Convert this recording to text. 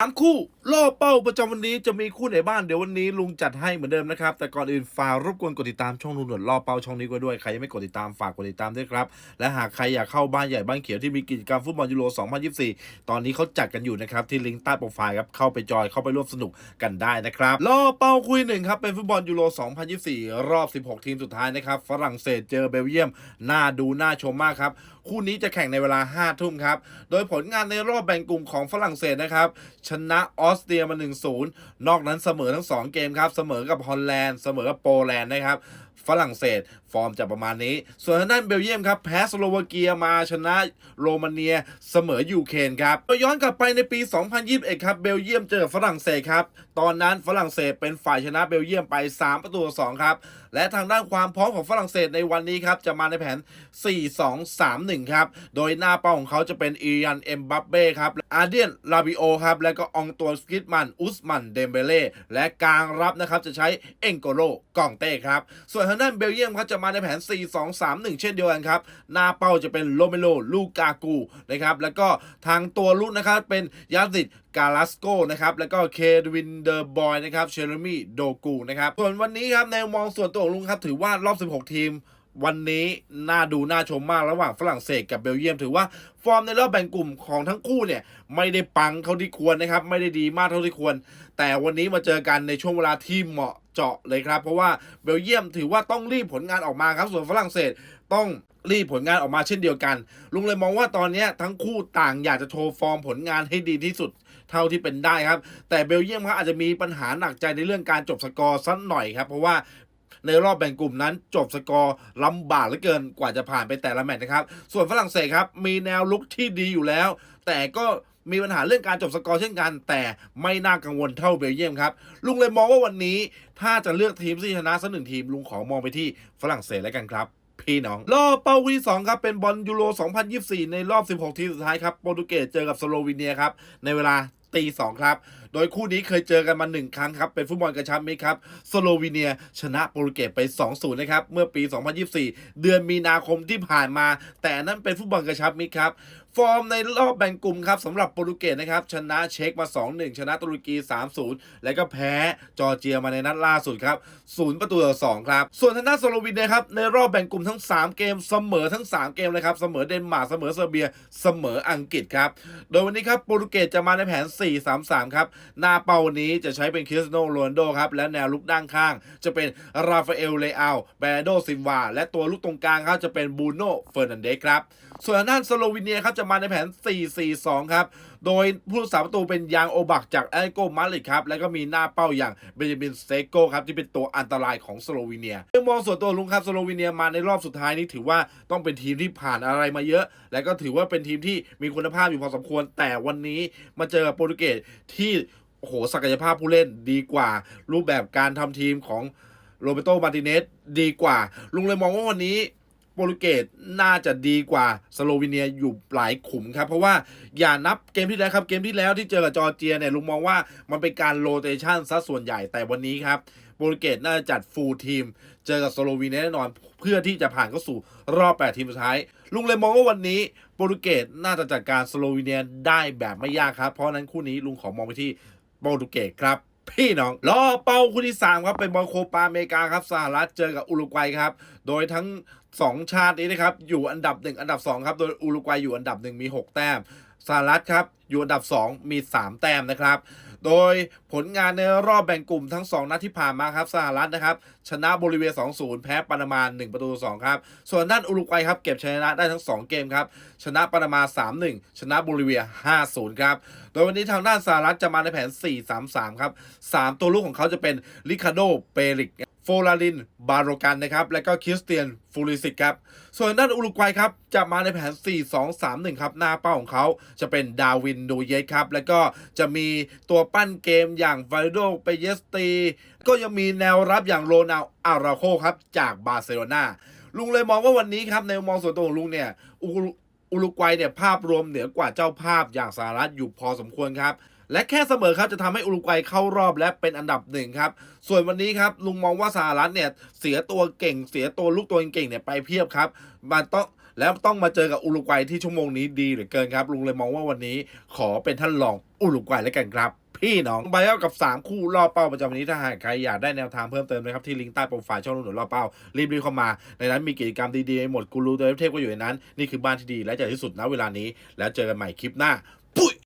สามคู่ล่อเป้าประจำวันนี้จะมีคู่ไหนบ้างเดี๋ยววันนี้ลุงจัดให้เหมือนเดิมนะครับ แต่ก่อนอื่นฝากรบกวนกดติดตามช่องลุงหนวดล่อเป้าช่องนี้ก็ด้วยใครยังไม่กดติดตามฝากกดติดตามด้วยครับ และหากใครอยากเข้าบ้านใหญ่บ้านเขียวที่มีกิจกรรมฟุตบอลยูโร 2024 ตอนนี้เขาจัดกันอยู่นะครับที่ลิงก์ใต้โปรไฟล์ครับเข้าไปจอยเข้าไปร่วมสนุกกันได้นะครับล่อเป้าคุยหนึ่งครับเป็นฟุตบอลยูโร 2024 รอบ 16 ทีมสุดท้ายนะครับฝรั่งเศสเจอเบลเยียมน่าดูน่าชมมากครับคู่นี้จะแข่งในเวลา5ทุ่มครับโดยผลงานในรอบแบ่งกลุ่มของฝรั่งเศสนะครับชนะออสเตรียมา 1-0 นอกนั้นเสมอทั้ง 2 เกมครับ เสมอกับฮอลแลนด์ เสมอกับโปแลนด์นะครับ ฝรั่งเศส ฟอร์มจะประมาณนี้ ส่วนทางด้านเบลเยียมครับแพ้สโลวาเกียมาชนะโรมาเนียเสมอยูเครนครับย้อนกลับไปในปี 2021 ครับเบลเยียมเจอฝรั่งเศสครับ ตอนนั้นฝรั่งเศสเป็นฝ่ายชนะเบลเยียมไป 3 ประตูต่อ2ครับ และทางด้านความพร้อมของฝรั่งเศสในวันนี้ครับจะมาในแผน 4-2-3-1 ครับ โดยหน้าเป้าของเขาจะเป็นอียันเอ็มบัปเบ้ครับอาเดียนลาบิโอครับ และก็อองตัวสกิตมันอุสมันเดมเบเล่และกลางรับนะครับจะใช้เอ็งโกโลกองเต้ครับส่วนทางด้านเบลเยียมครับจะมาในแผน 4-2-3-1 เช่นเดียวกันครับหน้าเป้าจะเป็นโรเมโลลูกากูนะครับแล้วก็ทางตัวลุกนะครับเป็นยาสิตกาลาสโกนะครับแล้วก็เคดวินเดอร์บอยนะครับเชอร์มี่โดกูนะครับส่วนวันนี้ครับในมองส่วนตัวของลุงครับถือว่ารอบ 16 ทีมวันนี้น่าดูน่าชมมากระหว่างฝรั่งเศสกับเบลเยียม ถือว่าฟอร์มในรอบแบ่งกลุ่มของทั้งคู่เนี่ย ไม่ได้ปังเท่าที่ควรนะครับ ไม่ได้ดีมากเท่าที่ควร แต่วันนี้มาเจอกันในช่วงเวลาที่เหมาะ เจาะเลยครับ เพราะว่าเบลเยียมถือว่าต้องรีบผลงานออกมาครับ ส่วนฝรั่งเศสต้องรีบผลงานออกมาเช่นเดียวกัน ลุงเลยมองว่าตอนนี้ทั้งคู่ต่างอยากจะโชว์ฟอร์มผลงานให้ดีที่สุดเท่าที่เป็นได้ครับ แต่เบลเยียมครับอาจจะมีปัญหาหนักใจในเรื่องการจบสกอร์สักหน่อยครับ เพราะว่าในรอบแบ่งกลุ่มนั้นจบสกอร์ลำบากเหลือเกินกว่าจะผ่านไปแต่ละแมตช์นะครับ ส่วนฝรั่งเศสครับมีแนวลุกที่ดีอยู่แล้ว แต่ก็ มีปัญหาเรื่องการจบสกอร์เช่นกัน แต่ไม่น่ากังวลเท่าเบลเยียมครับ ลุงเลยมองว่าวันนี้ถ้าจะเลือกทีมที่ชนะสักหนึ่งทีม ลุงขอมองไปที่ฝรั่งเศสแล้วกันครับพี่น้องรอบเป้าที่สองครับเป็นบอลยูโร 2024 ในรอบ 16 ทีมสุดท้ายครับโปรตุเกสเจอกับสโลวีเนียครับในเวลาตีสองครับโดยคู่นี้เคยเจอกันมา 1 ครั้งครับ เป็นฟุตบอลกระชับมิตรครับ สโลวีเนีย ชนะโปรตุเกสไป 2-0 นะครับ เมื่อปี 2024 เดือนมีนาคมที่ผ่านมา แต่นั่นเป็นฟุตบอลกระชับมิตรครับฟอร์มในรอบแบ่งกลุ่มครับสำหรับโปรตุเกสนะครับ ชนะเช็กมา 2-1 ชนะตุรกี 3-0 แล้วก็แพ้จอร์เจียมาในนัดล่าสุดครับ 0 ประตูต่อ2ครับ ส่วนทางด้านสโลวีเนียครับ ในรอบแบ่งกลุ่มทั้ง 3 เกมเสมอทั้ง 3 เกมเลยครับ เสมอเดนมาร์กเสมอเซอร์เบีย เสมออังกฤษครับ โดยวันนี้ครับโปรตุเกสจะมาในแผน 4-3-3 ครับหน้าเป้าวันนี้จะใช้เป็นคริสโนโรนโดครับ และแนวลุกด้านข้าง จะเป็นราฟาเอลเลอาแบรโดซิมวาและตัวลุกตรงกลางครับจะเป็นบูโน่เฟอร์นันเดสครับ ส่วนทางด้านสโลวีเนียครับจะมาในแผน 4-4-2 ครับ โดยผู้รักษาประตูเป็นยางโอบักจากแอตโกมาริดครับ แล้วก็มีหน้าเป้าอย่างเบนจามินเตโกครับ ที่เป็นตัวอันตรายของสโลวีเนียเรื่องมองส่วนตัวลุงครับสโลวีเนียมาในรอบสุดท้ายนี้ถือว่าต้องเป็นทีมที่ผ่านอะไรมาเยอะ และก็ถือว่าเป็นทีมที่มีคุณภาพอยู่พอสมควร แต่วันนี้มาเจอโปรตุเกสที่โอ้โหศักยภาพผู้เล่นดีกว่า รูปแบบการทำทีมของโรเบโตมาร์ติเนสดีกว่า ลุงเลยมองว่าวันนี้ โปรตุเกสน่าจะดีกว่าสโลวีเนียอยู่หลายขุมครับ เพราะว่าอย่านับเกมที่แล้วครับ เกมที่แล้วที่เจอกับจอร์เจียเนี่ยลุงมองว่ามันเป็นการโรเตชันซะส่วนใหญ่แต่วันนี้ครับโปรตุเกสน่าจะจัดฟูลทีม เจอกับสโลวีเนียแน่นอน เพื่อที่จะผ่านเข้าสู่รอบ 8 ทีมสุดท้าย ลุงเลยมองว่าวันนี้โปรตุเกสน่าจะจัดการสโลวีเนียได้แบบไม่ยากครับ เพราะนั้นคู่นี้ลุงขอมองไปที่โปรตุเกสครับพี่น้องรอเป้าคู่ที่ 3 ครับ เป็นบอลโคปาอเมริกาครับสหรัฐเจอกับอุรุกวัยครับ โดยทั้ง 2 ชาตินี้นะครับอยู่อันดับ 1 อันดับ 2 ครับ โดยอุรุกวัยอยู่อันดับ 1 มี 6 แต้มสหรัฐครับอยู่อันดับ 2 มี 3 แต้มนะครับ โดยผลงานในรอบแบ่งกลุ่มทั้ง 2 นัดที่ผ่านมาครับสหรัฐนะครับ ชนะโบลิเวีย 2-0 แพ้ปานามา 1 ประตูต่อ2ครับ ส่วนด้านอุรุกวัยครับเก็บชนะได้ทั้ง 2 เกมครับ ชนะปานามา 3-1 ชนะโบลิเวีย 5-0 ครับ โดยวันนี้ทางด้านสหรัฐจะมาในแผน 4-3-3 ครับ 3 ตัวลูกของเขาจะเป็นลิคาโด เปริก ฟลาริน บาโรกันนะครับ และก็คริสเตียนฟูริสิกครับ ส่วนด้านอุรุกวัยครับ จะมาในแผน 4-2-3-1 ครับ หน้าเป้าของเขาจะเป็นดาวินดูเยสครับ แล้วก็จะมีตัวปั้นเกมอย่างวาริโดเปเยสตี ก็ยังมีแนวรับอย่างโรนัลอาราโคครับ จากบาร์เซโลนาลุงเลยมองว่าวันนี้ครับ ในมุมมองส่วนตัวของลุงเนี่ยอุ อุรุกวัยเนี่ยภาพรวมเหนือกว่าเจ้าภาพอย่างสหรัฐอยู่พอสมควรครับ และแค่เสมอครับจะทำให้อุรุกวัยเข้ารอบและเป็นอันดับหนึ่งครับ ส่วนวันนี้ครับลุงมองว่าสหรัฐเนี่ยเสียตัวเก่ง เสียตัวลูกตัวเก่งเนี่ยไปเพียบครับมันต้องแล้วต้องมาเจอกับอุรุกวัยที่ชั่วโมงนี้ดีเหลือเกินครับลุงเลยมองว่าวันนี้ขอเป็นท่านรองอุรุกวัยแล้วกันครับ พี่น้องไปเอากับ 3 คู่ล่อเป้าประจำวันนี้ถ้าหากใครอยากได้แนวทางเพิ่มเติมนะครับที่ลิงก์ใต้โปรไฟล์ช่องลุงหนุนล่อเป้ารีบๆเข้ามา ในนั้นมีกิจกรรมดีๆหมดกูรูตัวเทพก็อยู่ในนั้น นี่คือบ้านที่ดีและใหญ่ที่สุดณเวลานี้ แล้วเจอกันใหม่คลิปหน้า ปุ้ย